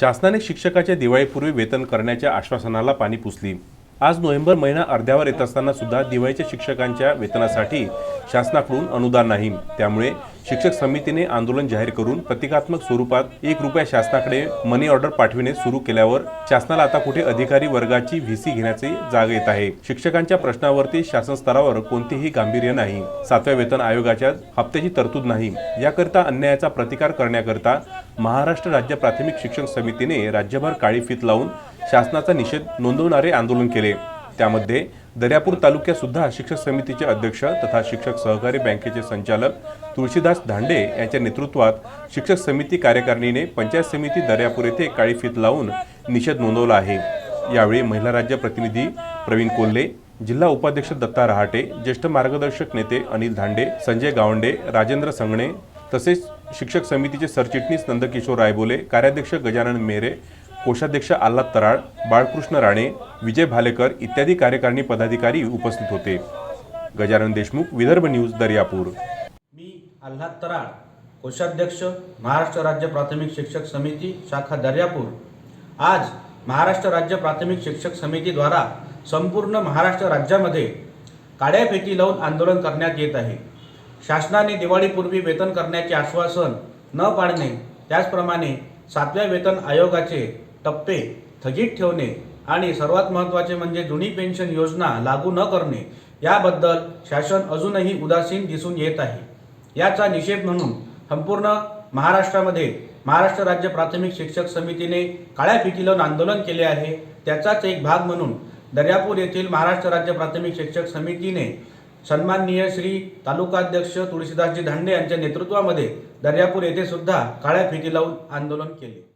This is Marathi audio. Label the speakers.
Speaker 1: शासनाने शिक्षकाच्या दिवाळीपूर्वी वेतन करण्याच्या आश्वासनाला पाणी पुसली. आज नोव्हेंबर महिना अर्ध्यावर येत असताना सुद्धा दिवाळीच्या शिक्षकांच्या वेतनासाठी शासनाकडून अनुदान नाही. त्यामुळे शिक्षक समितीने आंदोलन जाहीर करून प्रतिकात्मक स्वरूपात एक रुपया शासनाकडे मनी ऑर्डर पाठविणे सुरू केल्यावर शासनाला आता कुठे अधिकारी वर्गाची व्हीसी घेण्याचे जाग येत आहे. शिक्षकांच्या प्रश्नावरती शासन स्तरावर कोणतेही गांभीर्य नाही. सातव्या वेतन आयोगाच्या हप्त्याची तरतूद नाही. याकरिता अन्यायाचा प्रतिकार करण्याकरिता महाराष्ट्र राज्य प्राथमिक शिक्षण समितीने राज्यभर काळी फीत लावून शासनाचा निषेध नोंदवणारे आंदोलन केले. त्यामध्ये दर्यापूर तालुक्यात सुद्धा शिक्षक समितीचे अध्यक्ष तथा शिक्षक सहकारी बँकेचे संचालक तुळशीदास धांडे यांच्या नेतृत्वात शिक्षक समिती कार्यकारिणीने पंचायत समिती दर्यापूर येथे काळी फीत लावून निषेध नोंदवला आहे. यावेळी महिला राज्य प्रतिनिधी प्रवीण कोल्हे जिल्हा उपाध्यक्ष दत्ता रहाटे ज्येष्ठ मार्गदर्शक नेते अनिल धांडे संजय गावंडे राजेंद्र संगणे तसेच शिक्षक समितीचे सरचिटणीस नंदकिशोर रायबोले कार्याध्यक्ष गजानन मेरे कोषाध्यक्ष आल्हाद तराळ बाळकृष्ण राणे विजय भालेकर इत्यादी कार्यकारिणी पदाधिकारी उपस्थित होते. गजानन देशमुख विदर्भ न्यूज दर्यापूर.
Speaker 2: मी आल्हाद तराळ कोषाध्यक्ष महाराष्ट्र राज्य प्राथमिक शिक्षक समिती शाखा दर्यापूर. आज महाराष्ट्र राज्य प्राथमिक शिक्षक समितीद्वारा संपूर्ण महाराष्ट्र राज्यामध्ये काड्या फेटी लावून आंदोलन करण्यात येत आहे. शासनाने दिवाळीपूर्वी वेतन करण्याचे आश्वासन न पाळणे त्याचप्रमाणे सातव्या वेतन आयोगाचे टप्पे स्थगित ठेवणे आणि सर्वात महत्त्वाचे म्हणजे जुनी पेन्शन योजना लागू न करणे याबद्दल शासन अजूनही उदासीन दिसून येत आहे. याचा निषेध म्हणून संपूर्ण महाराष्ट्रामध्ये महाराष्ट्र राज्य प्राथमिक शिक्षक समितीने काळ्या फिटी लावून आंदोलन केले आहे. त्याचाच एक भाग म्हणून दर्यापूर येथील महाराष्ट्र राज्य प्राथमिक शिक्षक समितीने सन्माननीय श्री तालुकाध्यक्ष तुळशीदासजी धांडे यांच्या नेतृत्वामध्ये दर्यापूर येथे सुद्धा काळ्या फिती लावून आंदोलन केले.